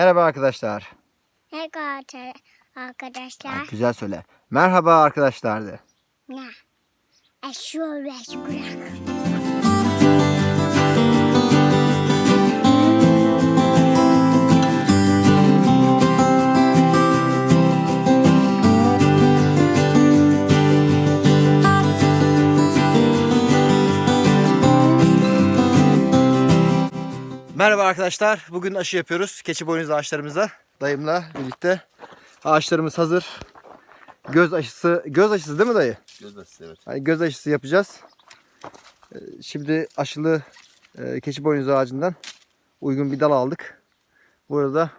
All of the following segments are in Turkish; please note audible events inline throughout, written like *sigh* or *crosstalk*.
Merhaba arkadaşlar. Merhaba arkadaşlar. Ha, güzel söyle. Merhaba arkadaşlar de. Ne? Eşyor ve Merhaba arkadaşlar. Bugün aşı yapıyoruz. Keçi boynuzlu ağaçlarımıza. Dayımla birlikte. Ağaçlarımız hazır. Göz aşısı, göz aşısı değil mi dayı? Göz aşısı evet. Hani göz aşısı yapacağız. Ee, Şimdi aşılı e, keçi boynuzu ağacından uygun bir dal aldık. Burada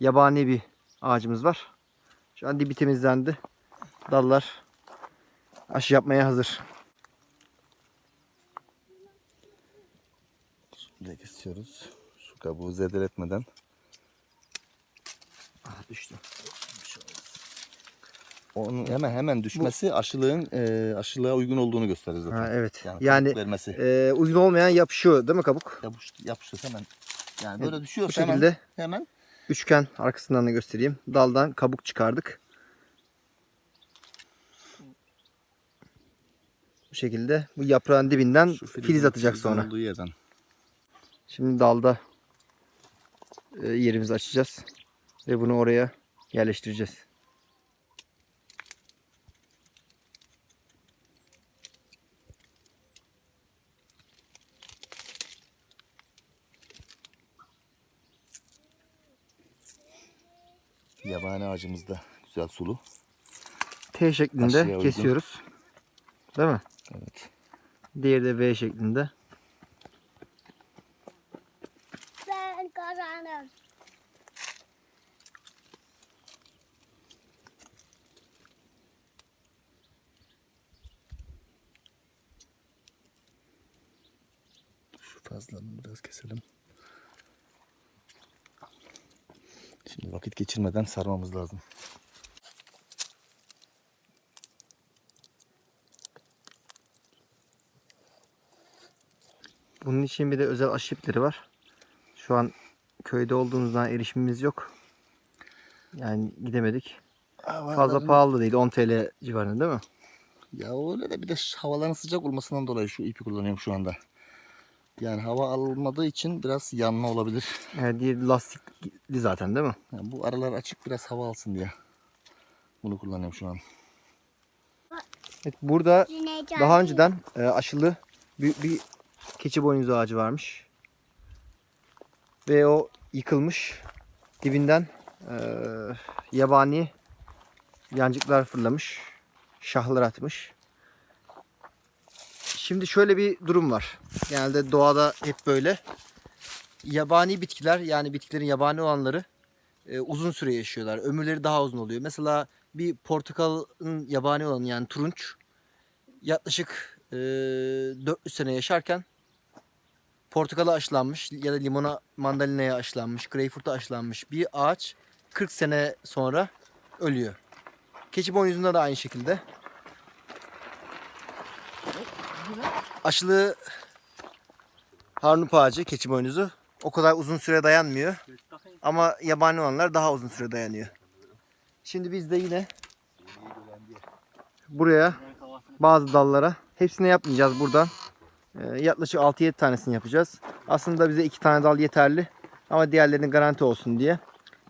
yabani bir ağacımız var. Şu an dibi temizlendi. Dallar aşı yapmaya hazır. Şimdi kesiyoruz. Şu kabuğu zedeletmeden. Aha düştü. Onun hemen hemen düşmesi aşılığın e, aşılığa uygun olduğunu gösterir zaten. Ha, evet. Yani, Yani, vermesi. e, uygun olmayan yapışıyor değil mi kabuk? Yapış, yapışır hemen. Yani böyle düşüyorsa Bu şekilde hemen, hemen üçgen arkasından da göstereyim. Daldan kabuk çıkardık. Bu şekilde bu yaprağın dibinden filiz filizin- atacak sonra. olduğu yerden. Şimdi dalda e, yerimizi açacağız ve bunu oraya yerleştireceğiz. Yabani ağacımız da güzel sulu. T şeklinde kesiyoruz. Değil mi? Evet. Diğeri de V şeklinde. Ben kazandım. Fazlanı biraz keselim. Şimdi vakit geçirmeden sarmamız lazım. Bunun için bir de özel aşı ipleri var. Şu an köyde olduğumuzdan erişimimiz yok. Yani gidemedik. Fazla pahalı değil. 10 TL civarında değil mi? Ya öyle de bir de havaların sıcak olmasından dolayı şu ipi kullanıyorum şu anda. Yani hava almadığı için biraz yanma olabilir. Yani diğer lastikli zaten değil mi? Yani bu aralar açık biraz hava alsın diye. Bunu kullanıyorum şu an. Evet, burada daha önceden e, aşılı büyük bir keçi boynuzu ağacı varmış. Ve o yıkılmış. Dibinden e, yabani yancıklar fırlamış. Şahlar atmış. Şimdi şöyle bir durum var. Genelde doğada hep böyle. Yabani bitkiler yani bitkilerin yabani olanları e, uzun süre yaşıyorlar. Ömürleri daha uzun oluyor. Mesela bir portakalın yabani olanı yani turunç yaklaşık e, 400 sene yaşarken portakala aşılanmış ya da limona mandalinaya aşılanmış, greyfurt'a aşılanmış bir ağaç 40 sene sonra ölüyor. Keçi boynuzunda da aynı şekilde. Aşılı harnup ağacı, keçi boynuzu o kadar uzun süre dayanmıyor. Ama yabani olanlar daha uzun süre dayanıyor. Şimdi biz de yine buraya bazı dallara hepsini yapmayacağız buradan. Ee, yaklaşık 6-7 tanesini yapacağız. Aslında bize 2 tane dal yeterli. Ama diğerlerinin garanti olsun diye.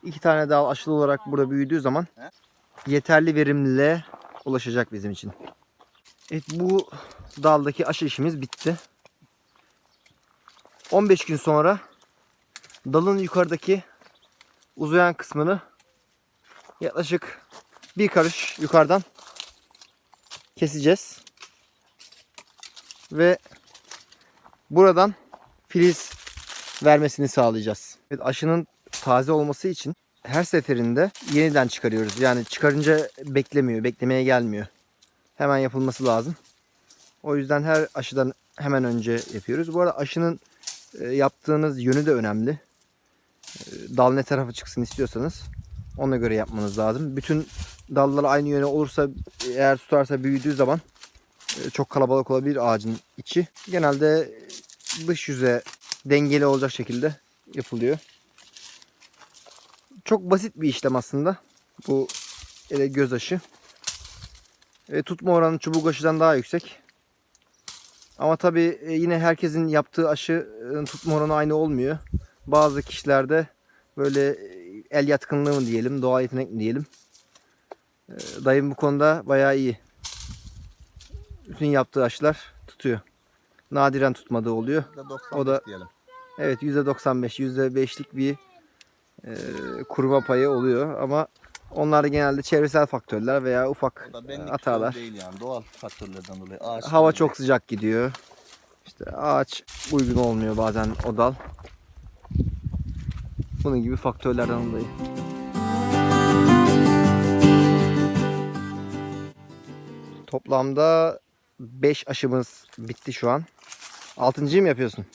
2 tane dal aşılı olarak burada büyüdüğü zaman yeterli verimliliğe ulaşacak bizim için. Evet bu daldaki aşı işimiz bitti. 15 gün sonra dalın yukarıdaki uzayan kısmını yaklaşık bir karış yukarıdan keseceğiz. Ve buradan filiz vermesini sağlayacağız. Evet, aşının taze olması için her seferinde yeniden çıkarıyoruz. Yani çıkarınca beklemiyor, beklemeye gelmiyor. Hemen yapılması lazım. O yüzden her aşıdan hemen önce yapıyoruz. Bu arada aşının e, yaptığınız yönü de önemli. E, Dal ne tarafa çıksın istiyorsanız ona göre yapmanız lazım. Bütün dallar aynı yöne olursa eğer tutarsa büyüdüğü zaman e, çok kalabalık olabilir ağacın içi. Genelde dış yüze dengeli olacak şekilde yapılıyor. Çok basit bir işlem aslında. Bu göz aşı. Ve tutma oranı çubuk aşıdan daha yüksek. Ama tabii e, yine herkesin yaptığı aşının tutma oranı aynı olmuyor. Bazı kişilerde böyle e, el yatkınlığı mı diyelim, doğal yetenek mi diyelim. E, Dayım bu konuda bayağı iyi. Bütün yaptığı aşılar tutuyor. Nadiren tutmadığı oluyor. %95 O da- diyelim. Evet %95, %5'lik bir e, kuruma payı oluyor ama onlar da genelde çevresel faktörler veya ufak e, hatalar. değil yani. Doğal faktörlerden dolayı. Ağaç Hava değil. çok sıcak gidiyor. İşte ağaç uygun olmuyor bazen o dal. Bunun gibi faktörlerden dolayı. Toplamda 5 aşımız bitti şu an. Altıncıyı mı yapıyorsun?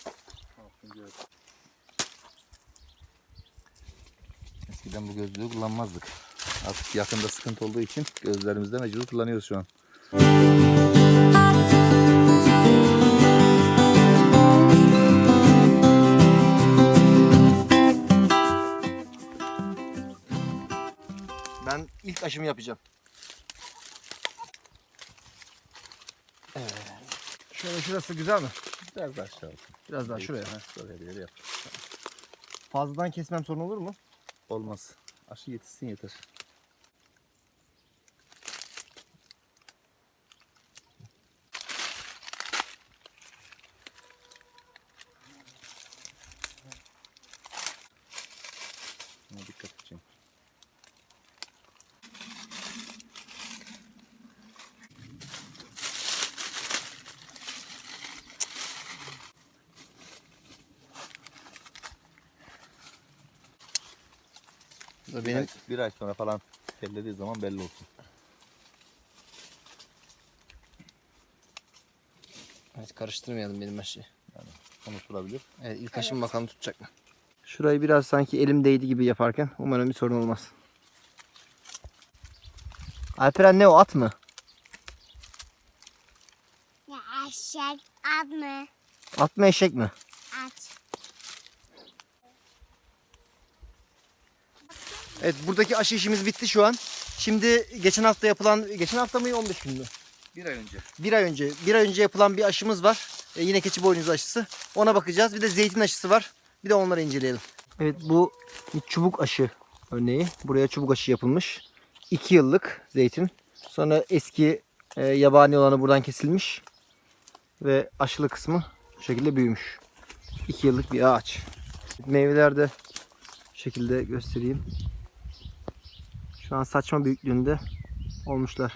Eskiden bu gözlüğü kullanmazdık. Artık yakında sıkıntı olduğu için gözlerimizde mecbur kullanıyoruz şu an. Ben ilk aşımı yapacağım. Evet. Şöyle şurası güzel mi? Biraz daha aşağı olsun. Biraz daha şuraya. Ha, şuraya bir yere yap. Fazladan kesmem sorun olur mu? Olmaz. Aşı yetişsin yeter. Buna dikkat edeceğim. Bu da Bir, ay, sonra falan tellediği zaman belli olsun. Evet karıştırmayalım benim aşıyı. Unutulabilir. Evet ilk aşım bakalım tutacak mı? Şurayı biraz sanki elim değdi gibi yaparken umarım bir sorun olmaz. Alperen ne o at mı? Ya eşek at mı? At mı eşek mi? At. Evet buradaki aşı işimiz bitti şu an. Şimdi geçen hafta yapılan, geçen hafta mı 15 gün mü? Bir ay önce. Bir ay önce, bir ay önce yapılan bir aşımız var. E, yine keçi boynuzu aşısı. Ona bakacağız. Bir de zeytin aşısı var. Bir de onları inceleyelim. Evet bu çubuk aşı örneği. Buraya çubuk aşı yapılmış. 2 yıllık zeytin. Sonra eski e, yabani olanı buradan kesilmiş. Ve aşılı kısmı bu şekilde büyümüş. 2 yıllık bir ağaç. Meyveler de şekilde göstereyim. Şu an saçma büyüklüğünde olmuşlar.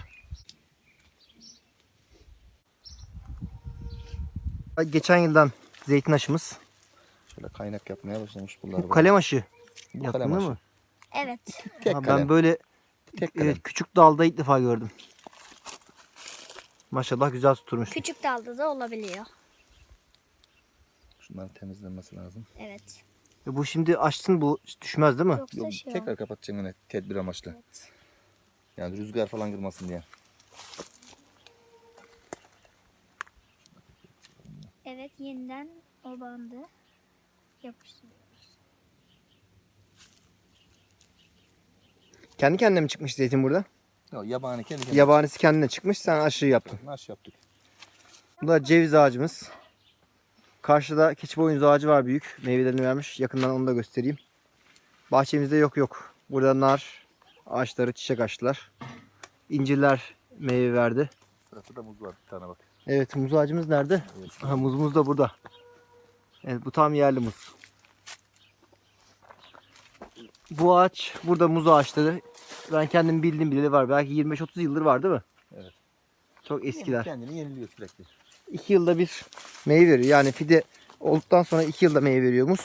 Geçen yıldan zeytin aşımız. Şöyle kaynak yapmaya başlamış bunlar. Bu kalem aşı. Bu Yaptın *laughs* kalem değil aşı. mi? Evet. Tek Ha, kalem. ben böyle Tek kalem. küçük dalda ilk defa gördüm. Maşallah güzel tutturmuş. Küçük dalda da olabiliyor. Şunların temizlenmesi lazım. Evet. E, Bu şimdi açsın bu düşmez değil mi? Yoksa Yok, şey tekrar kapatacağım yine tedbir amaçlı. Evet. Yani rüzgar falan kırmasın diye. Evet yeniden o bandı yapıştırıyoruz. Kendi kendine mi çıkmış zeytin burada? Yok, yabani kendi kendine. Yabanisi kendine çıkmış sen aşı yaptın. Naş yaptık. Bu da ceviz ağacımız. Karşıda keçi boynuzu ağacı var büyük. Meyvelerini vermiş. Yakından onu da göstereyim. Bahçemizde yok yok. Burada nar ağaçları çiçek açtılar. İncirler meyve verdi. Sırası da muz var bir tane bak. Evet muz ağacımız nerede? Evet. Aha, muzumuz da burada. Evet bu tam yerli muz. Bu ağaç burada muz ağaçları. Ben kendim bildiğim bileli var. Belki 25-30 yıldır var değil mi? Evet. Çok eskiler. Kendini yeniliyor sürekli. 2 yılda bir meyve veriyor. Yani fide olduktan sonra 2 yılda meyve veriyor muz.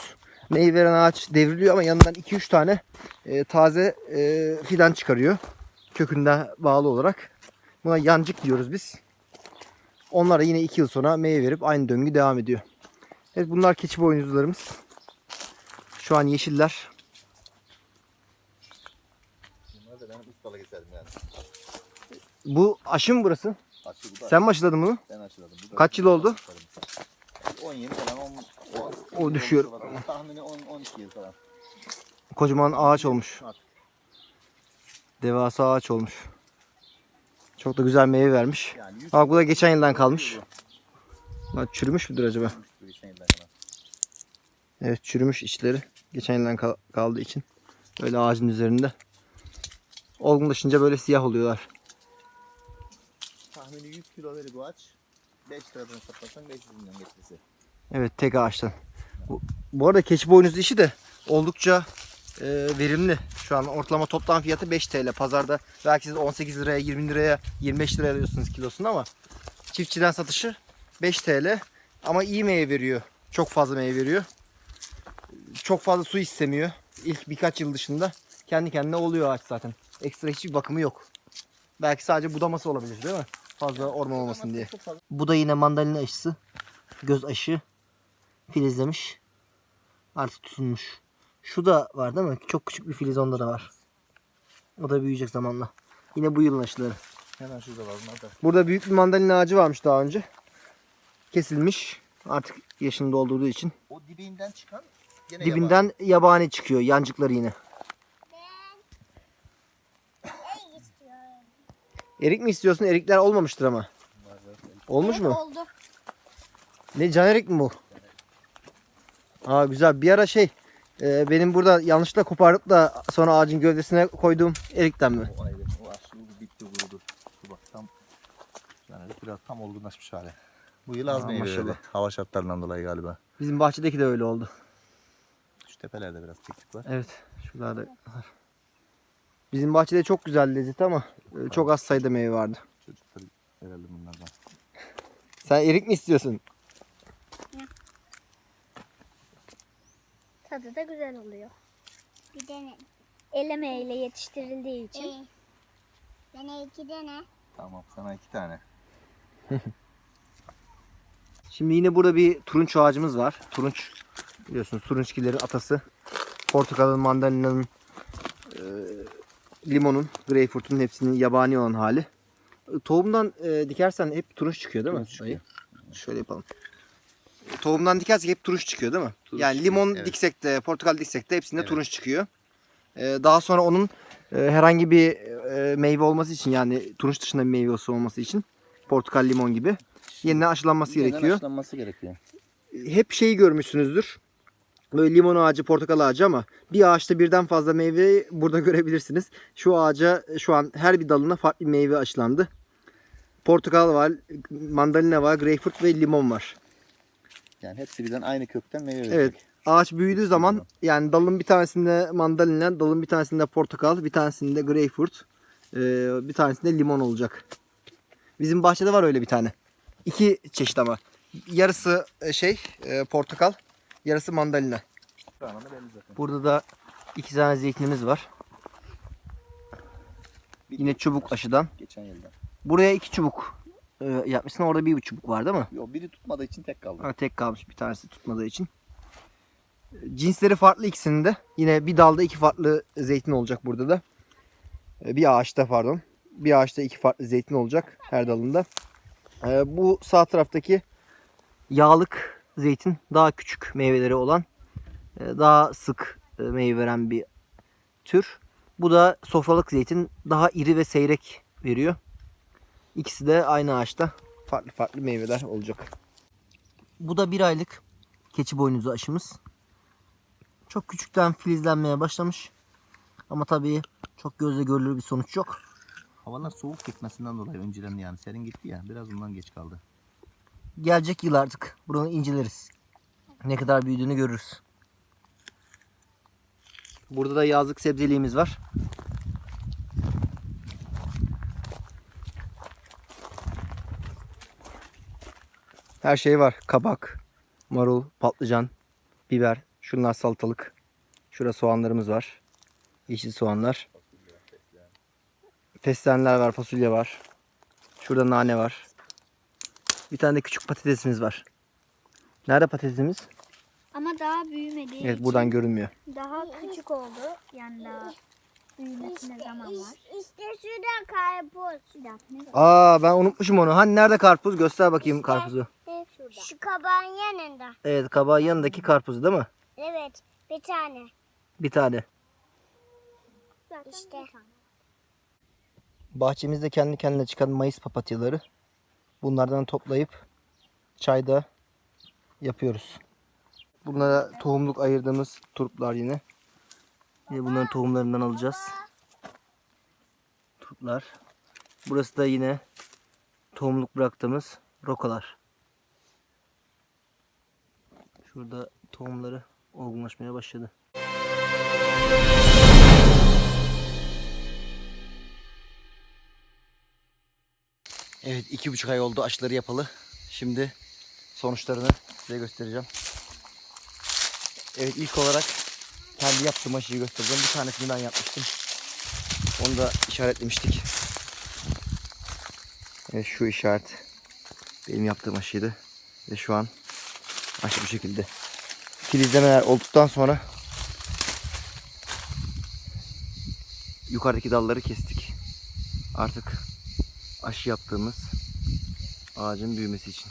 Meyve veren ağaç devriliyor ama yanından 2-3 tane e, taze e, fidan çıkarıyor. Kökünden bağlı olarak. Buna yancık diyoruz biz. Onlar da yine 2 yıl sonra meyve verip aynı döngü devam ediyor. Evet bunlar keçi boynuzlarımız. Şu an yeşiller. Bunlar da benim ustalık eserim yani. Bu aşı mı burası? Aşı bu da. Sen mi aşıladın bunu? Ben aşıladım. Bu Kaç yıl oldu? 10 yeni falan 10, O düşüyor. Tahmini 10 12 yıl falan. Kocaman ağaç olmuş. At. Devasa ağaç olmuş. Çok da güzel meyve vermiş. Yani yüz Bak bu da geçen yıldan kalmış. Bak çürümüş müdür acaba? tutmuştur geçen yıldan kalan. Evet çürümüş içleri. Geçen yıldan kal- kaldığı için. Böyle ağacın üzerinde. Olgunlaşınca böyle siyah oluyorlar. Tahmini 100 kilo verir bu ağaç. 5 liradan satarsan 500 milyon getirisi. Evet tek ağaçtan. Bu, bu arada keçi boynuzu işi de oldukça e, verimli. Şu an ortalama toplam fiyatı 5 TL. Pazarda belki siz 18 liraya, 20 liraya, 25 liraya alıyorsunuz kilosunu ama çiftçiden satışı 5 TL. Ama iyi meyve veriyor. Çok fazla meyve veriyor. Çok fazla su istemiyor. İlk birkaç yıl dışında kendi kendine oluyor ağaç zaten. Ekstra hiçbir bakımı yok. Belki sadece budaması olabilir değil mi? Fazla orman olmasın diye. Bu da yine mandalina aşısı. Göz aşı. Filizlemiş. Artık tutunmuş. Şu da var değil mi? Çok küçük bir filiz onda da var. O da büyüyecek zamanla. Yine bu yılın aşıları. Hemen şurada var bunlar da. Burada büyük bir mandalina ağacı varmış daha önce. Kesilmiş. Artık yaşını doldurduğu için. O dibinden çıkan gene Dibinden yabani çıkıyor. Yancıkları yine. Erik mi istiyorsun? Erikler olmamıştır ama. Olmuş mu? Oldu. Ne can erik mi bu? Aa güzel. Bir ara şey e, benim burada yanlışlıkla koparıp da sonra ağacın gövdesine koyduğum erikten mi? O ayrı. O aşırı bitti kurudu. Şu bak tam yani biraz tam olgunlaşmış hali. Bu yıl az Aa, meyve maşallah. verdi. Hava şartlarından dolayı galiba. Bizim bahçedeki de öyle oldu. Şu tepelerde biraz teknik var. Evet. Şuralarda var. Bizim bahçede çok güzel lezzet ama e, çok az sayıda meyve vardı. Çocuklar herhalde bunlardan. Sen erik mi istiyorsun? Tadı da güzel oluyor. Bir tane. El emeğiyle yetiştirildiği için. Ee, bana iki tane. Tamam sana iki tane. *laughs* Şimdi yine burada bir turunç ağacımız var. Turunç biliyorsunuz turunçgilerin atası. Portakalın, mandalinanın, e, limonun, greyfurtun hepsinin yabani olan hali. Tohumdan e, dikersen hep turunç çıkıyor değil mi? Turunç çıkıyor. Şöyle yapalım. Tohumdan dikersek hep turunç çıkıyor değil mi? Turunç yani çıkıyor, limon evet. diksek de, portakal diksek de hepsinde Evet. turunç çıkıyor. E, daha sonra onun e, herhangi bir e, meyve olması için yani turunç dışında bir meyvesi olması için portakal, limon gibi yeniden aşılanması Yeniden gerekiyor aşılanması gerekiyor. hep şeyi görmüşsünüzdür. Böyle limon ağacı, portakal ağacı ama bir ağaçta birden fazla meyve burada *laughs* görebilirsiniz. Şu ağaca şu an her bir dalına farklı bir meyve aşılandı. Portakal var, mandalina var, greyfurt ve limon var. Yani hepsi birden aynı kökten meyve verecek. Evet. Ağaç büyüdüğü zaman yani dalın bir tanesinde mandalina, dalın bir tanesinde portakal, bir tanesinde greyfurt, e, bir tanesinde limon olacak. Bizim bahçede var öyle bir tane. İki çeşit ama. Yarısı e, şey e, portakal, yarısı mandalina. Burada da iki tane zeytinimiz var. Yine çubuk aşıdan. Geçen yıldan. Buraya iki çubuk e, yapmışsın. Orada bir çubuk var değil mi? Yok biri tutmadığı için tek kaldı. Ha, tek kalmış bir tanesi tutmadığı için. Cinsleri farklı ikisinin de. Yine bir dalda iki farklı zeytin olacak burada da. E, Bir ağaçta pardon. Bir ağaçta iki farklı zeytin olacak her dalında. E, Bu sağ taraftaki yağlık zeytin daha küçük meyveleri olan e, daha sık e, meyve veren bir tür. Bu da sofralık zeytin daha iri ve seyrek veriyor. İkisi de aynı ağaçta farklı farklı meyveler olacak. Bu da bir aylık keçi boynuzu aşımız. Çok küçükten filizlenmeye başlamış. Ama tabii çok gözle görülür bir sonuç yok. Havalar soğuk gitmesinden dolayı önceden yani serin gitti ya biraz ondan geç kaldı. Gelecek yıl artık bunu inceleriz. Ne kadar büyüdüğünü görürüz. Burada da yazlık sebzeliğimiz var. Her şey var. Kabak, marul, patlıcan, biber. Şunlar salatalık. Şurada soğanlarımız var. Yeşil soğanlar. Fesleğenler var, fasulye var. Şurada nane var. Bir tane de küçük patatesimiz var. Nerede patatesimiz? Ama daha büyümediği Evet için buradan görünmüyor. daha küçük oldu. Yani daha büyümesine zaman var. İşte şurada karpuz. Aa ben unutmuşum onu. Hani nerede karpuz? Göster bakayım karpuzu. Şu kabağın yanında. Evet kabağın yanındaki karpuz değil mi? Evet bir tane. Bir tane. İşte. Bahçemizde kendi kendine çıkan mayıs papatyaları. Bunlardan toplayıp çayda yapıyoruz. Bunlara tohumluk ayırdığımız turplar yine. Yine bunların tohumlarından alacağız. Turplar. Burası da yine tohumluk bıraktığımız rokalar. Şurada tohumları olgunlaşmaya başladı. Evet iki buçuk ay oldu aşıları yapalı. Şimdi sonuçlarını size göstereceğim. Evet ilk olarak kendi yaptığım aşıyı göstereceğim. Bir tanesini ben yapmıştım. Onu da işaretlemiştik. Evet şu işaret benim yaptığım aşıydı. Ve şu an aşı bu şekilde. Filizlemeler olduktan sonra yukarıdaki dalları kestik. Artık aşı yaptığımız ağacın büyümesi için.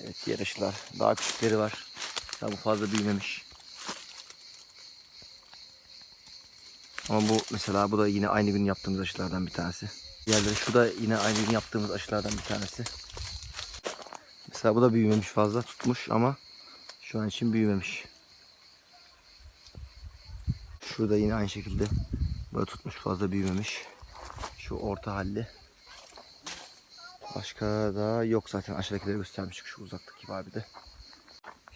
Evet diğer aşılar. Daha küçükleri var. Daha bu fazla büyümemiş. Ama bu mesela bu da yine aynı gün yaptığımız aşılardan bir tanesi. Diğerleri şu da yine aynı gün yaptığımız aşılardan bir tanesi. Mesela bu da büyümemiş fazla tutmuş ama şu an için büyümemiş. Şurada yine aynı şekilde böyle tutmuş fazla büyümemiş. Şu orta halli. Başka da yok zaten aşağıdakileri göstermiştik şu uzaktaki abi de.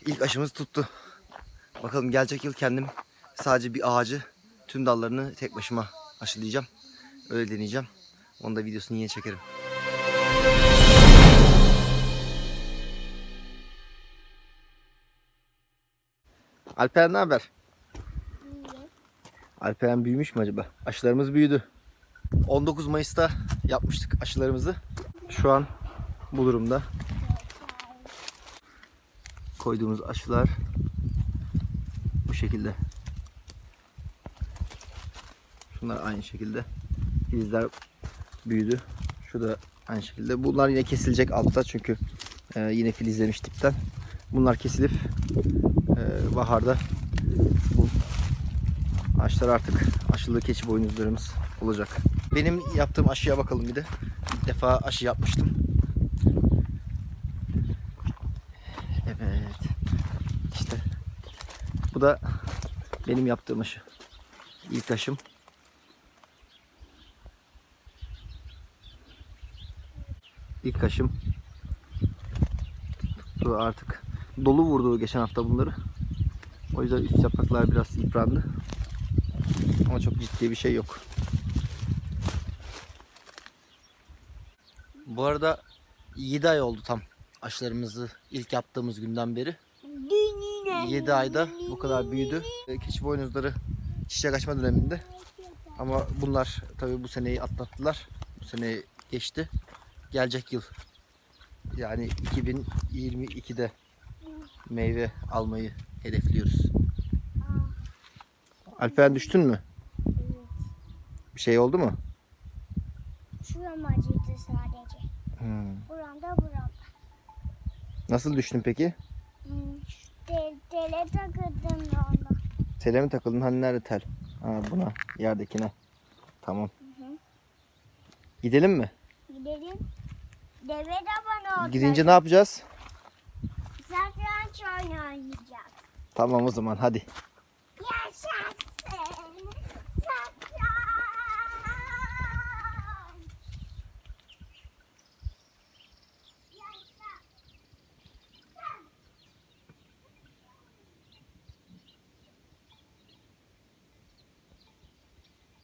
İlk aşımız tuttu. Bakalım gelecek yıl kendim sadece bir ağacı tüm dallarını tek başıma aşılayacağım. Öyle deneyeceğim. Onu da videosunu yine çekerim. Alper ne haber? Alperen büyümüş mü acaba? Aşılarımız büyüdü. 19 Mayıs'ta yapmıştık aşılarımızı. Şu an bu durumda. Koyduğumuz aşılar bu şekilde. Şunlar aynı şekilde. Filizler büyüdü. Şu da aynı şekilde. Bunlar yine kesilecek altta çünkü e, yine filizlemiş dipten. Bunlar kesilip e, baharda bu ağaçlar artık aşılı keçi boynuzlarımız olacak. Benim yaptığım aşıya bakalım bir de. İlk defa aşı yapmıştım. Evet. İşte bu da benim yaptığım aşı. İlk aşım. İlk aşım. Bu artık dolu vurdu geçen hafta bunları. O yüzden üst yapraklar biraz yıprandı. Ama çok ciddi bir şey yok. Bu arada 7 ay oldu tam aşılarımızı ilk yaptığımız günden beri. 7 ayda bu kadar büyüdü. E, Keçi boynuzları çiçek açma döneminde. Ama bunlar tabii bu seneyi atlattılar. Bu seneyi geçti. Gelecek yıl yani 2022'de meyve almayı hedefliyoruz. Alperen düştün mü? Bir şey oldu mu? Şuram acıydı sadece. Hmm. Buramda buramda. Nasıl düştün peki? Hmm. Tel, tele takıldım da onda. Tele mi takıldın? Hani nerede tel? Ha buna, yerdekine. Tamam. hı. Gidelim mi? Gidelim. Deve de bana orada. Gidince ne yapacağız? Satranç oynayacağız. Tamam o zaman hadi. Yaşasın.